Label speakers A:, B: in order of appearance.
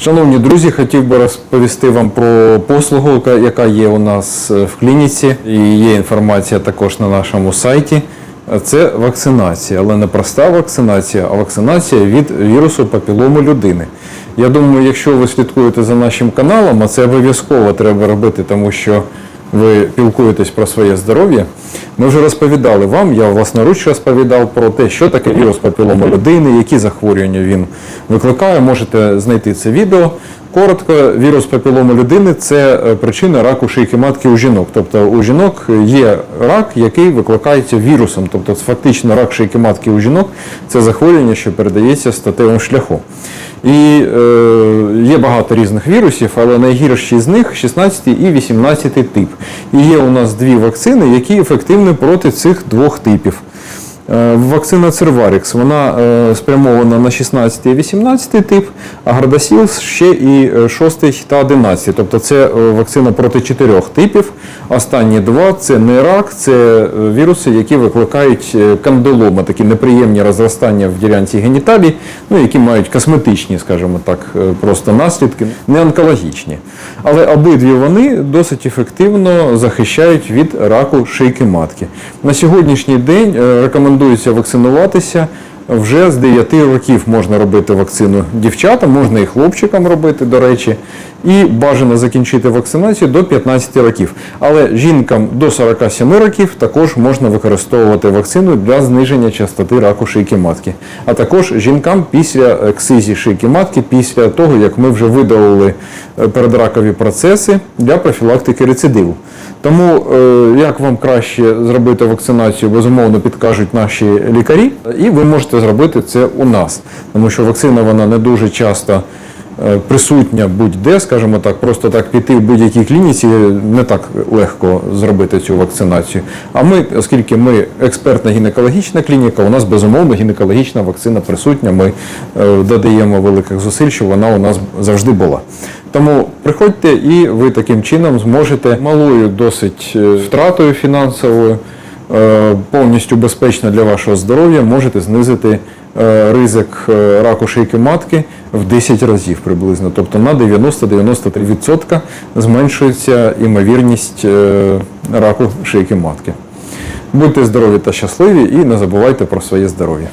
A: Шановні друзі, хотів би розповісти вам про послугу, яка- є у нас е, в клініці, і є інформація також на нашому сайті. Це вакцинація, але не проста вакцинація, а вакцинація від вірусу папілому людини. Я думаю, якщо ви слідкуєте за нашим каналом, а це обов'язково треба робити, тому що ви пілкуєтесь про своє здоров'я. Ми вже розповідали вам, я власноруч розповідав про те, що таке вірус папілома людини, які захворювання він викликає. Можете знайти це відео. Коротко, вірус папілому людини це е, причина раку шийки матки у жінок. Тобто у жінок є рак, який викликається вірусом. Тобто фактично рак шийки матки у жінок це захворювання, що передається статевим шляхом. І е, є багато різних вірусів, але найгірші з них 16 і 18 тип. І є у нас дві вакцини, які ефективні проти цих двох типів. Е, Вакцина Церварікс вона е, спрямована на 16 і 18 тип, а Гардасіл ще і е, 6 та 11. Тобто це е, вакцина проти чотирьох типів. Останні два це не рак, це е, віруси, які викликають е, кандилома, такі неприємні розростання в ділянці геніталій, ну, які мають косметичні, скажімо так, е, просто наслідки, не онкологічні. Але обидві вони досить ефективно захищають від раку шийки матки. На сьогоднішній день е, рекомендується вакцинуватися. Вже з 9 років можна робити вакцину дівчатам, можна і хлопчикам робити, до речі, і бажано закінчити вакцинацію до 15 років. Але жінкам до 47 років також можна використовувати вакцину для зниження частоти раку шийки матки. А також жінкам після ексизії шийки матки, після того, як ми вже видалили е, передракові процеси для профілактики рецидиву. Тому е, як вам краще зробити вакцинацію, безумовно підкажуть наші лікарі, і ви можете зробити це у нас, тому що вакцина вона не дуже часто е, присутня будь-де, скажімо так, просто так піти в будь-якій клініці не так легко зробити цю вакцинацію. А ми, оскільки ми експертна гінекологічна клініка, у нас безумовно гінекологічна вакцина присутня. Ми е, додаємо великих зусиль, щоб вона у нас завжди була. Тому приходьте і ви таким чином зможете малою досить е, втратою фінансовою, повністю безпечно для вашого здоров'я, можете знизити е, ризик е, раку шийки матки в 10 разів приблизно. Тобто на 90-93% зменшується імовірність е, раку шийки матки. Будьте здорові та щасливі і не забувайте про своє здоров'я.